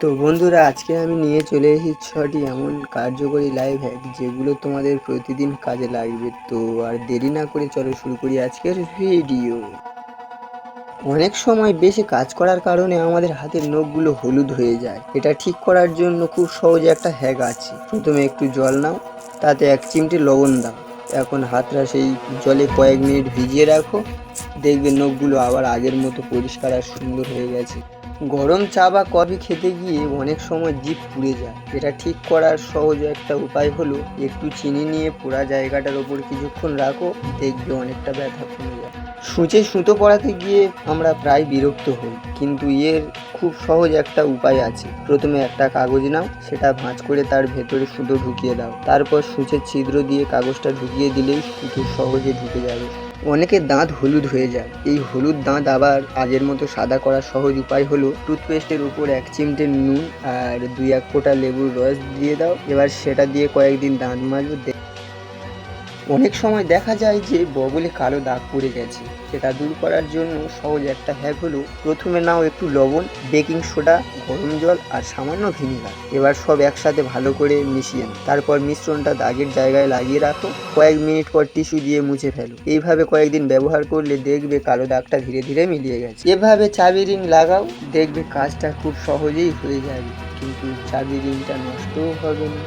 তো বন্ধুরা, আজকে আমি নিয়ে চলে এসেছি ছটি এমন কার্যকরী লাইভ হ্যাক যেগুলো তোমাদের প্রতিদিন কাজে লাগবে। তো আর দেরি না করে চলো শুরু করি আজকের ভিডিও অনেক সময় বেশি কাজ করার কারণে আমাদের হাতের নখগুলো হলুদ হয়ে যায়। এটা ঠিক করার জন্য খুব সহজে একটা হ্যাক আছে। প্রথমে একটু জল নাও, তাতে এক চিমটি লবণ দাও। এখন হাতটা সেই জলে কয়েক মিনিট ভিজিয়ে রাখো। দেখবে নখগুলো আবার আগের মতো পরিষ্কার আর সুন্দর হয়ে গেছে। গরম চা বা কফি খেতে গিয়ে অনেক সময় জিভ পুড়ে যায়। এটা ঠিক করার সহজ একটা উপায় হলো একটু চিনি নিয়ে পোড়া জায়গাটার ওপর কিছুক্ষণ রাখো, দেখবে অনেকটা ব্যথা কমে যায়। সূচে সুতো পড়াতে গিয়ে আমরা প্রায় বিরক্ত হই, কিন্তু এর খুব সহজ একটা উপায় আছে। প্রথমে একটা কাগজ নাও, সেটা ভাঁজ করে তার ভেতরে সুতো ঢুকিয়ে দাও। তারপর সূচের ছিদ্র দিয়ে কাগজটা ঢুকিয়ে দিলেই সুতো সহজে ঢুকে যাবে। অনেকের দাঁত হলুদ হয়ে যায়। এই হলুদ দাঁত আবার আগের মতো সাদা করার সহজ উপায় হলো টুথপেস্টের উপর এক চিমটে নুন আর দুই এক ফোঁটা লেবুর রস দিয়ে দাও। এবার সেটা দিয়ে কয়েকদিন দাঁত মাজবে অনেক সময় দেখা যায় যে বগলে কালো দাগ পড়ে গেছে। সেটা দূর করার জন্য সহজ একটা হ্যাক হলো প্রথমে নাও একটু লবণ, বেকিং সোডা, গরম জল আর সামান্য ভিনিগার। এবার সব একসাথে ভালো করে মিশিয়ে নাও। তারপর মিশ্রণটা দাগের জায়গায় লাগিয়ে রাখো। কয়েক মিনিট পর টিস্যু দিয়ে মুছে ফেলো। এইভাবে কয়েকদিন ব্যবহার করলে দেখবে কালো দাগটা ধীরে ধীরে মিলিয়ে গেছে। এভাবে চাবি রিং লাগাও। দেখবে কাজটা খুব সহজেই হয়ে যাবে। কিন্তু চাবি রিংটা নষ্টও হবে না।